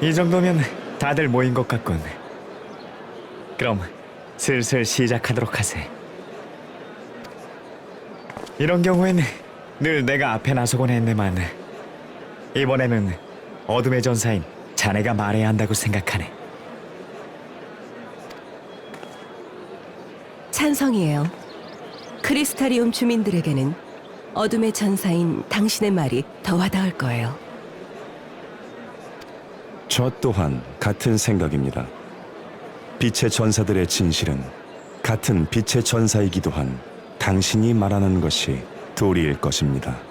이 정도면 다들 모인 것 같군. 그럼 슬슬 시작하도록 하세. 이런 경우에는 늘 내가 앞에 나서곤 했네만 이번에는 어둠의 전사인 자네가 말해야 한다고 생각하네. 찬성이에요. 크리스타리움 주민들에게는 어둠의 전사인 당신의 말이 더 와닿을 거예요. 저 또한 같은 생각입니다. 빛의 전사들의 진실은 같은 빛의 전사이기도 한 당신이 말하는 것이 도리일 것입니다.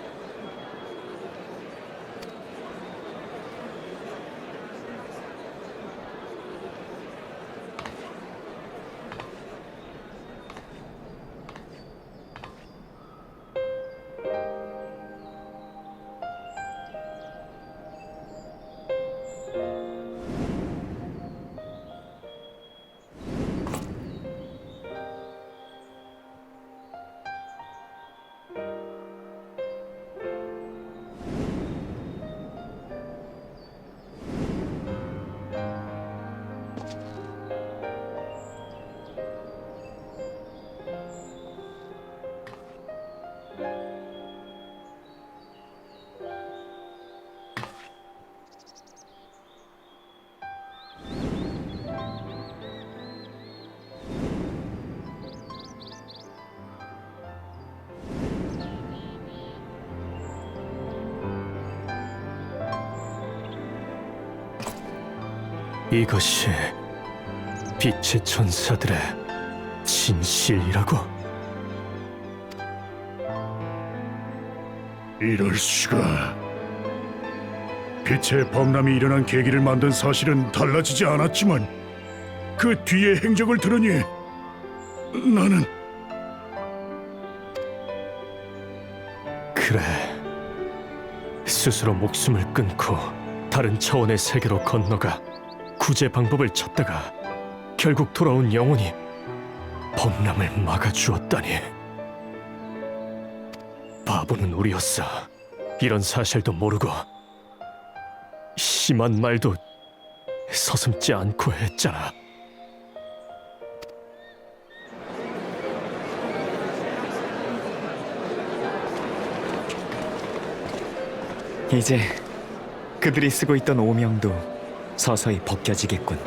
이것이 빛의 전사들의 진실이라고? 이럴 수가. 빛의 범람이 일어난 계기를 만든 사실은 달라지지 않았지만 그 뒤의 행적을 들으니 나는 그래. 스스로 목숨을 끊고 다른 차원의 세계로 건너가 구제 방법을 찾다가 결국 돌아온 영혼이 범람을 막아주었다니. 바보는 우리였어. 이런 사실도 모르고 심한 말도 서슴지 않고 했잖아. 이제 그들이 쓰고 있던 오명도 서서히 벗겨지겠군.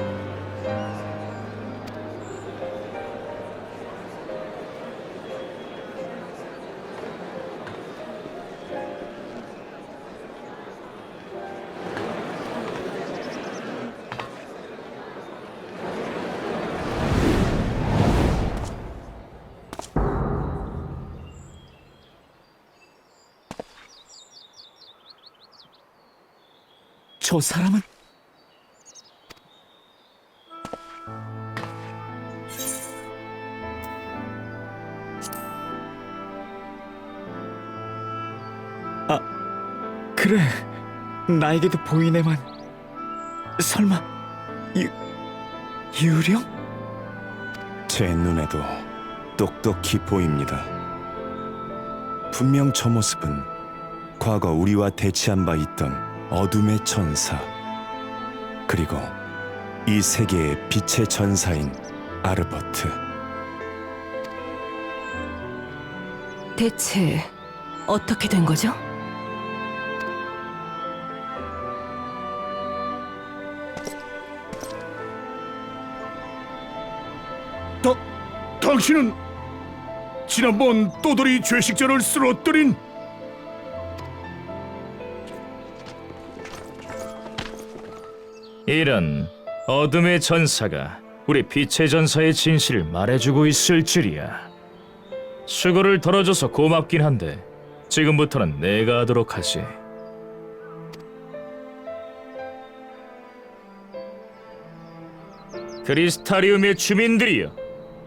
저 사람은 그래 나에게도 보이네만 설마 유 유령? 제 눈에도 똑똑히 보입니다. 분명 저 모습은 과거 우리와 대치한 바 있던 어둠의 전사 그리고 이 세계의 빛의 전사인 아르버트 대체 어떻게 된 거죠? 당신은 지난번 또돌이 죄식자를 쓰러뜨린 이런 어둠의 전사가 우리 빛의 전사의 진실을 말해주고 있을 줄이야. 수고를 덜어줘서 고맙긴 한데 지금부터는 내가 하도록 하지. 크리스타리움의 주민들이여,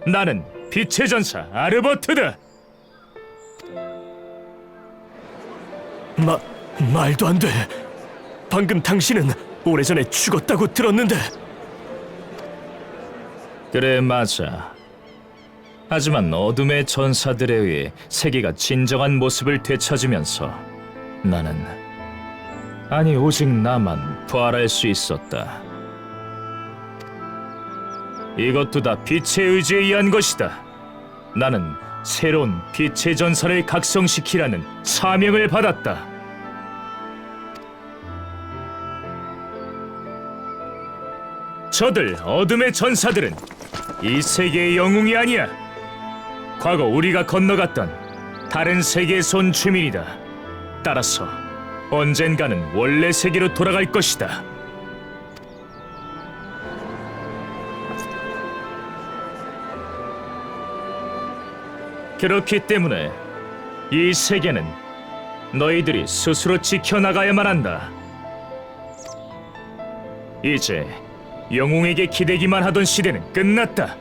나는 빛의 전사 아르버트다. 마, 말도 안 돼. 방금 당신은 오래전에 죽었다고 들었는데. 그래 맞아. 하지만 어둠의 전사들에 의해 세계가 진정한 모습을 되찾으면서 나는 아니 오직 나만 부활할 수 있었다. 이것도 다 빛의 의지에 의한 것이다. 나는 새로운 빛의 전사를 각성시키라는 사명을 받았다. 저들 어둠의 전사들은 이 세계의 영웅이 아니야. 과거 우리가 건너갔던 다른 세계에서 온 주민이다. 따라서 언젠가는 원래 세계로 돌아갈 것이다. 그렇기 때문에 이 세계는 너희들이 스스로 지켜나가야만 한다. 이제 영웅에게 기대기만 하던 시대는 끝났다.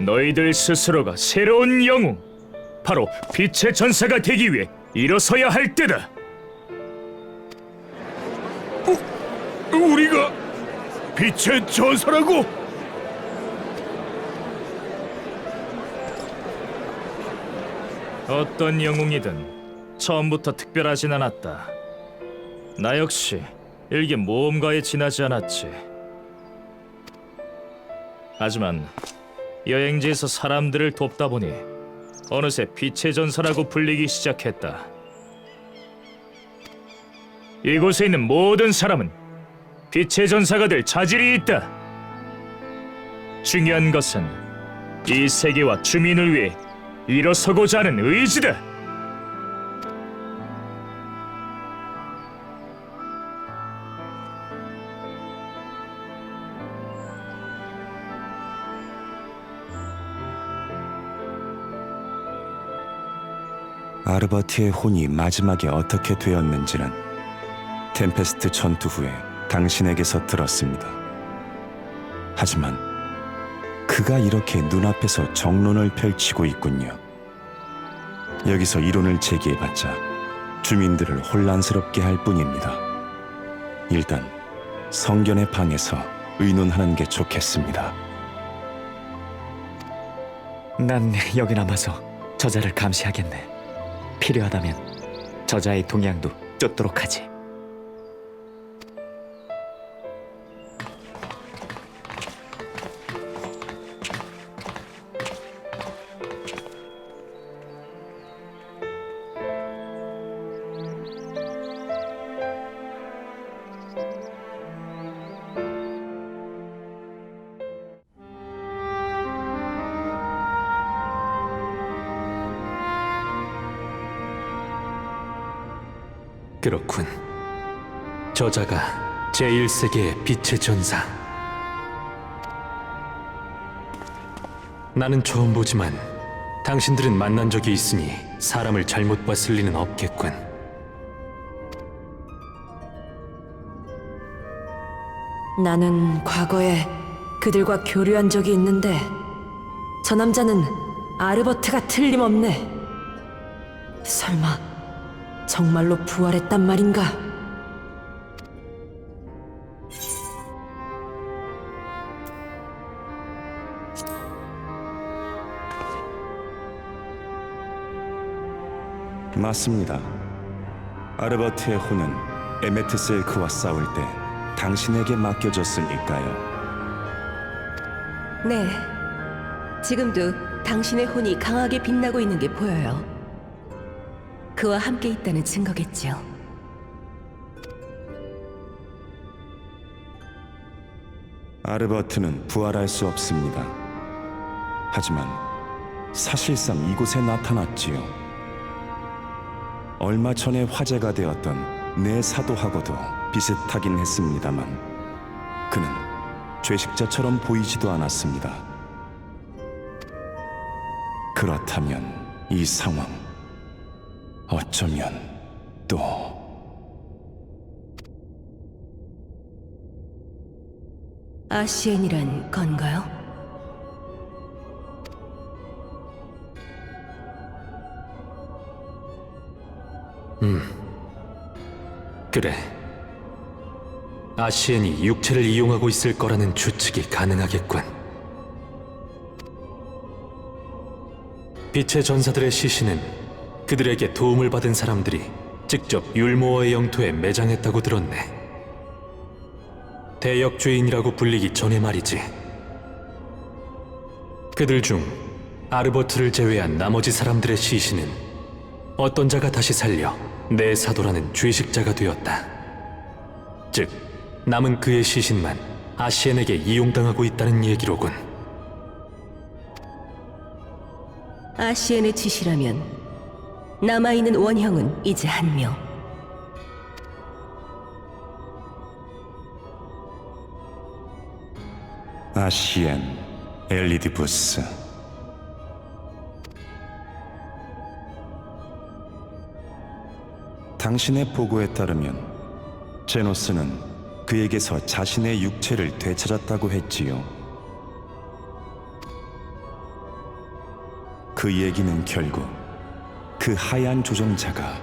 너희들 스스로가 새로운 영웅, 바로 빛의 전사가 되기 위해 일어서야 할 때다. 우리가 빛의 전사라고? 어떤 영웅이든 처음부터 특별하진 않았다. 나 역시 일개 모험가에 지나지 않았지. 하지만 여행지에서 사람들을 돕다 보니 어느새 빛의 전사라고 불리기 시작했다. 이곳에 있는 모든 사람은 빛의 전사가 될 자질이 있다. 중요한 것은 이 세계와 주민을 위해 일어서고자 하는 의지다. 아르버트의 혼이 마지막에 어떻게 되었는지는 템페스트 전투 후에 당신에게서 들었습니다. 하지만 그가 이렇게 눈앞에서 정론을 펼치고 있군요. 여기서 이론을 제기해봤자 주민들을 혼란스럽게 할 뿐입니다. 일단 성견의 방에서 의논하는 게 좋겠습니다. 난 여기 남아서 저자를 감시하겠네. 필요하다면 저자의 동향도 쫓도록 하지. 저자가 제1세계의 빛의 전사. 나는 처음 보지만 당신들은 만난 적이 있으니 사람을 잘못 봤을 리는 없겠군. 나는 과거에 그들과 교류한 적이 있는데 저 남자는 아르버트가 틀림없네. 설마 정말로 부활했단 말인가? 맞습니다. 아르버트의 혼은 에메트셀크와 싸울 때 당신에게 맡겨졌으니까요. 네. 지금도 당신의 혼이 강하게 빛나고 있는 게 보여요. 그와 함께 있다는 증거겠죠. 아르버트는 부활할 수 없습니다. 하지만 사실상 이곳에 나타났지요. 얼마 전에 화제가 되었던 내 사도하고도 비슷하긴 했습니다만 그는 죄식자처럼 보이지도 않았습니다. 그렇다면 이 상황 어쩌면 또 아시엔이란 건가요? 그래. 아시엔이 육체를 이용하고 있을 거라는 추측이 가능하겠군. 빛의 전사들의 시신은 그들에게 도움을 받은 사람들이 직접 율모어의 영토에 매장했다고 들었네. 대역죄인이라고 불리기 전에 말이지. 그들 중 아르버트를 제외한 나머지 사람들의 시신은 어떤 자가 다시 살려 내 사도라는 죄식자가 되었다. 즉, 남은 그의 시신만 아시엔에게 이용당하고 있다는 얘기로군. 아시엔의 지시라면 남아있는 원형은 이제 한 명. 아시엔 엘리디부스 당신의 보고에 따르면 제노스는 그에게서 자신의 육체를 되찾았다고 했지요. 그 얘기는 결국 그 하얀 조종자가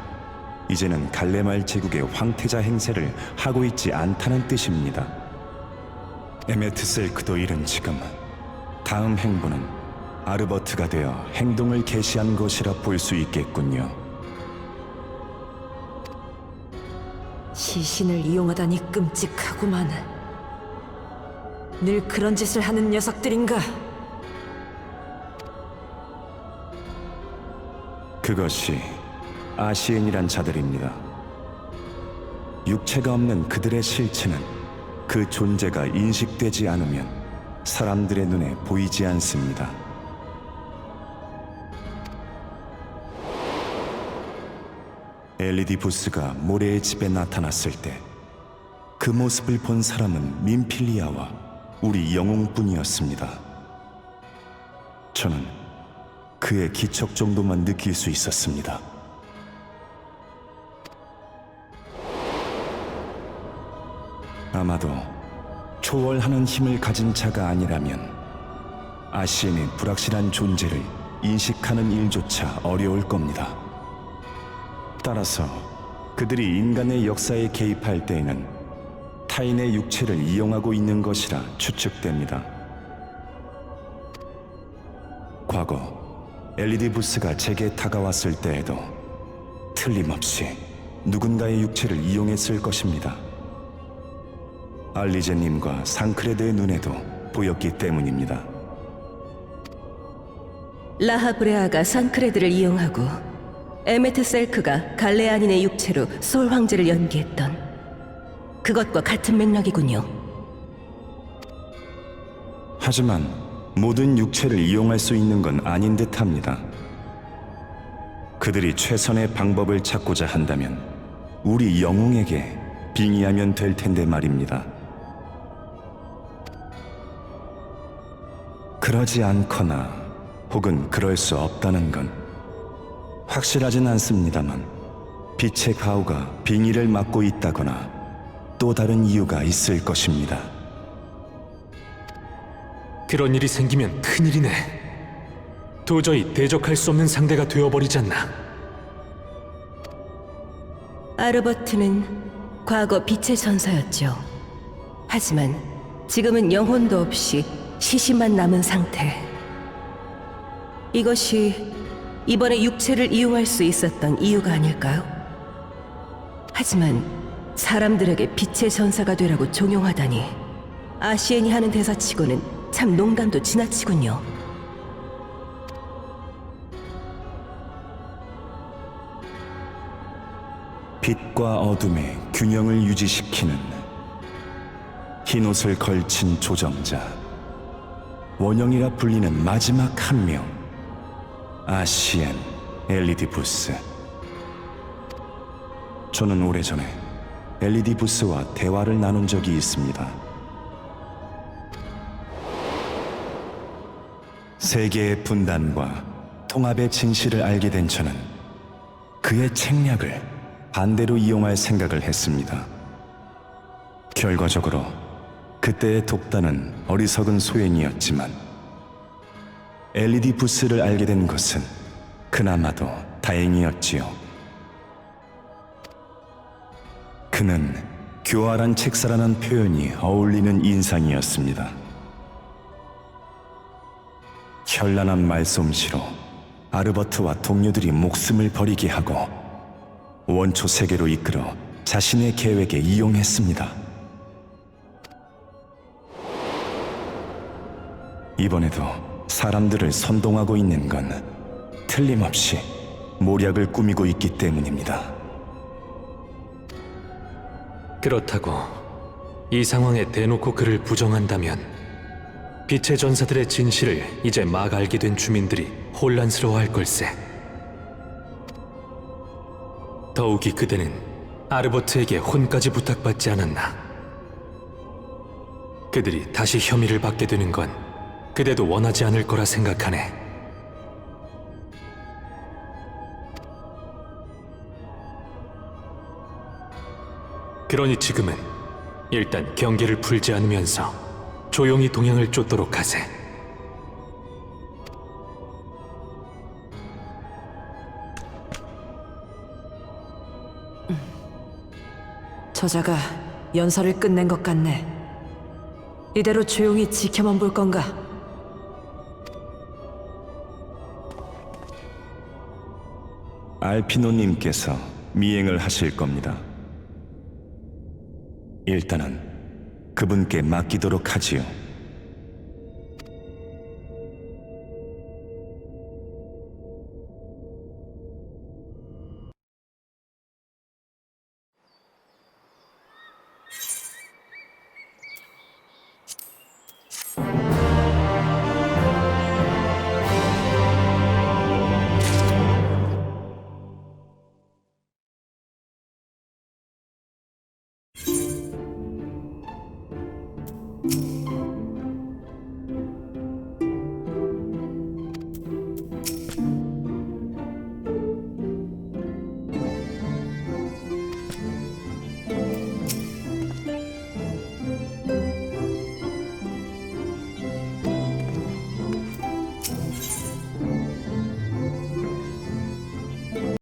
이제는 갈레말 제국의 황태자 행세를 하고 있지 않다는 뜻입니다. 에메트셀크도 이른 지금 다음 행보는 아르버트가 되어 행동을 개시한 것이라 볼 수 있겠군요. 시신을 이용하다니 끔찍하구만. 늘 그런 짓을 하는 녀석들인가? 그것이 아시엔이란 자들입니다. 육체가 없는 그들의 실체는 그 존재가 인식되지 않으면 사람들의 눈에 보이지 않습니다. 엘리디 부스가 모래의 집에 나타났을 때 그 모습을 본 사람은 민필리아와 우리 영웅뿐이었습니다. 저는 그의 기척 정도만 느낄 수 있었습니다. 아마도 초월하는 힘을 가진 자가 아니라면 아시엔의 불확실한 존재를 인식하는 일조차 어려울 겁니다. 따라서 그들이 인간의 역사에 개입할 때에는 타인의 육체를 이용하고 있는 것이라 추측됩니다. 과거 엘리디 부스가 제게 다가왔을 때에도 틀림없이 누군가의 육체를 이용했을 것입니다. 알리제님과 상크레드의 눈에도 보였기 때문입니다. 라하브레아가 산크레드를 이용하고 에메트 셀크가 갈레아닌의 육체로 솔 황제를 연기했던 그것과 같은 맥락이군요. 하지만 모든 육체를 이용할 수 있는 건 아닌 듯합니다. 그들이 최선의 방법을 찾고자 한다면 우리 영웅에게 빙의하면 될 텐데 말입니다. 그러지 않거나 혹은 그럴 수 없다는 건 확실하진 않습니다만 빛의 가오가 빙의를 막고 있다거나 또 다른 이유가 있을 것입니다. 그런 일이 생기면 큰일이네. 도저히 대적할 수 없는 상대가 되어버리잖나. 아르버트는 과거 빛의 전사였죠. 하지만 지금은 영혼도 없이 시신만 남은 상태. 이것이 이번에 육체를 이용할 수 있었던 이유가 아닐까요? 하지만 사람들에게 빛의 전사가 되라고 종용하다니 아시엔이 하는 대사치고는 참 농담도 지나치군요. 빛과 어둠의 균형을 유지시키는 흰 옷을 걸친 조정자 원형이라 불리는 마지막 한 명 아시엔 엘리디부스 저는 오래전에 엘리디부스와 대화를 나눈 적이 있습니다 세계의 분단과 통합의 진실을 알게 된 저는 그의 책략을 반대로 이용할 생각을 했습니다. 결과적으로 그때의 독단은 어리석은 소행이었지만 LED 부스를 알게 된 것은 그나마도 다행이었지요. 그는 교활한 책사라는 표현이 어울리는 인상이었습니다. 현란한 말솜씨로 아르버트와 동료들이 목숨을 버리게 하고 원초 세계로 이끌어 자신의 계획에 이용했습니다. 이번에도 사람들을 선동하고 있는 건 틀림없이 모략을 꾸미고 있기 때문입니다. 그렇다고 이 상황에 대놓고 그를 부정한다면 빛의 전사들의 진실을 이제 막 알게 된 주민들이 혼란스러워할 걸세. 더욱이 그대는 아르버트에게 혼까지 부탁받지 않았나. 그들이 다시 혐의를 받게 되는 건 그대도 원하지 않을 거라 생각하네. 그러니 지금은 일단 경계를 풀지 않으면서 조용히 동향을 쫓도록 하세. 저자가 연설을 끝낸 것 같네. 이대로 조용히 지켜만 볼 건가? 알피노님께서 미행을 하실 겁니다. 일단은 그분께 맡기도록 하지요.